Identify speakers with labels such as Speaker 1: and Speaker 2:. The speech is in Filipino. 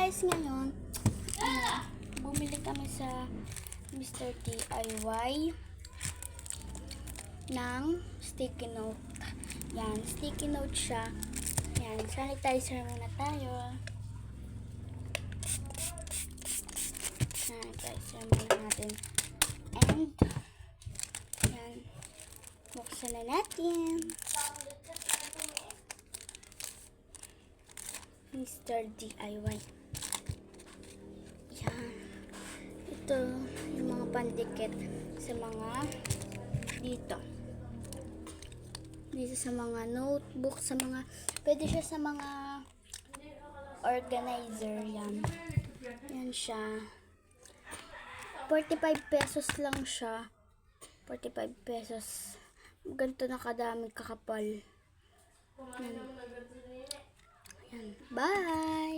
Speaker 1: guys, ngayon, ano, bumili kami sa Mr. DIY ng sticky note. Yan, sticky note siya. Yan, sanitizer muna tayo. Sanitizer muna natin. And, yan, buksan na natin. Mr. DIY. Yan. Ito, yung mga pandikit sa mga dito. Dito sa mga notebook, sa mga, pwede siya sa mga organizer, yan. Yan siya. 45 pesos lang siya. 45 pesos. Ganito na kadami kakapal. Yan. Bye!